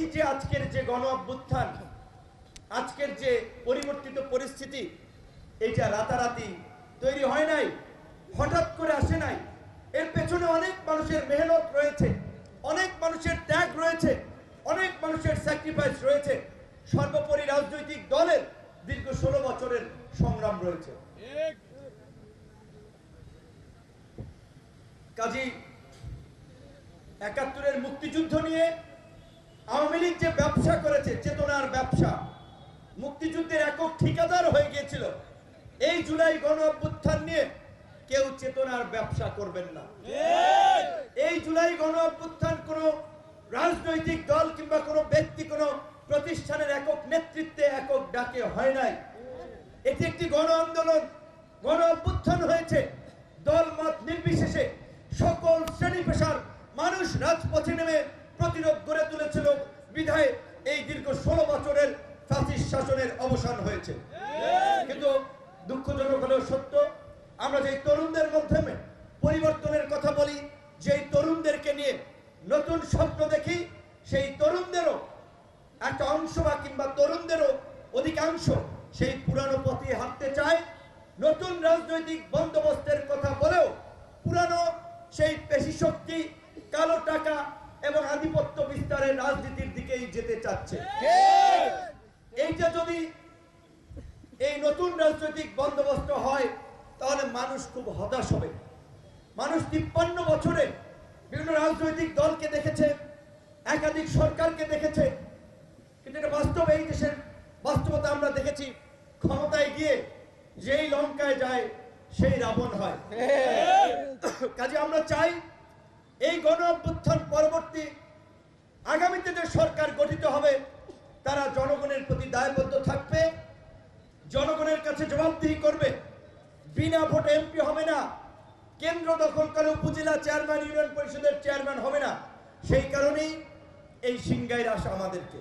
এই যে আজকের যে গণ অভ্যুত্থান, আজকের যে পরিবর্তিত পরিস্থিতি এটা রাতারাতি তৈরি হয় নাই, হঠাৎ করে আসে নাই। এর পেছনে অনেক মানুষের মেহনত রয়েছে, অনেক মানুষের ত্যাগ রয়েছে, অনেক মানুষের স্যাক্রিফাইস রয়েছে। সর্বোপরি রাজনৈতিক দলের দীর্ঘ ষোলো বছরের সংগ্রাম রয়েছে। কাজী একাত্তরের মুক্তিযুদ্ধ নিয়ে আওয়ামী লীগ যে ব্যবসা করেছে, চেতনার ব্যবসা, মুক্তিযুদ্ধের একক ঠিকাদার হয়ে গিয়েছিল, এই জুলাই গণ অভ্যুত্থান নিয়ে কেউ চেতনার ব্যবসা করবেন না। এই জুলাই গণ অভ্যুত্থান কোনো রাজনৈতিক দল কিংবা কোনো ব্যক্তি, কোনো প্রতিষ্ঠানের একক নেতৃত্বে একক ডাকে হয় নাই। এটি একটি গণ আন্দোলন, গণ অভ্যুত্থান হয়েছে। দল মত নির্বিশেষে সকল শ্রেণি পেশার মানুষ রাজপথে গড়ে তুলেছিল বিধায় এই দীর্ঘ ষোলো বছরের ফ্যাসিস্ট শাসনের অবসান হয়েছে। কিন্তু দুঃখজনক হলেও সত্য, আমরা যে তরুণদের মাধ্যমে পরিবর্তনের কথা বলি, যেই তরুণদেরকে নিয়ে নতুন স্বপ্ন দেখি, সেই তরুণদেরও একটা অংশ বা কিংবা তরুণদেরও অধিকাংশ সেই পুরানো পথে হাঁটতে চায়। নতুন রাজনৈতিক বন্দোবস্তের কথা বলেও পুরানো সেই পেশি শক্তি কালো টাকা এবং আধিপত্য বিস্তারের রাজনীতির দিকেই যেতে চাচ্ছে। এইটা যদি এই নতুন রাজনৈতিক বন্দোবস্ত হয় তাহলে মানুষ খুব হতাশ হবে। মানুষ তিপ্পান্ন বছরে বিভিন্ন রাজনৈতিক দলকে দেখেছে একাধিক সরকারকে দেখেছে। কিন্তু এটা বাস্তব এই দেশের বাস্তবতা আমরা দেখেছি ক্ষমতায় গিয়ে যেই লঙ্কায় যায় সেই রাবণ হয়। কাজে আমরা চাই এই গণ অভ্যুত্থান পরবর্তী আগামীতে যে সরকার গঠিত হবে, তারা জনগণের প্রতি দায়বদ্ধ থাকবে, জনগণের কাছে জবাবদিহি করবে। বিনা ভোটে এমপি হবে না, কেন্দ্র দখল করে উপজেলা চেয়ারম্যান, ইউনিয়ন পরিষদের চেয়ারম্যান হবে না। সেই কারণেই এই সিংগাইর আসা আমাদেরকে।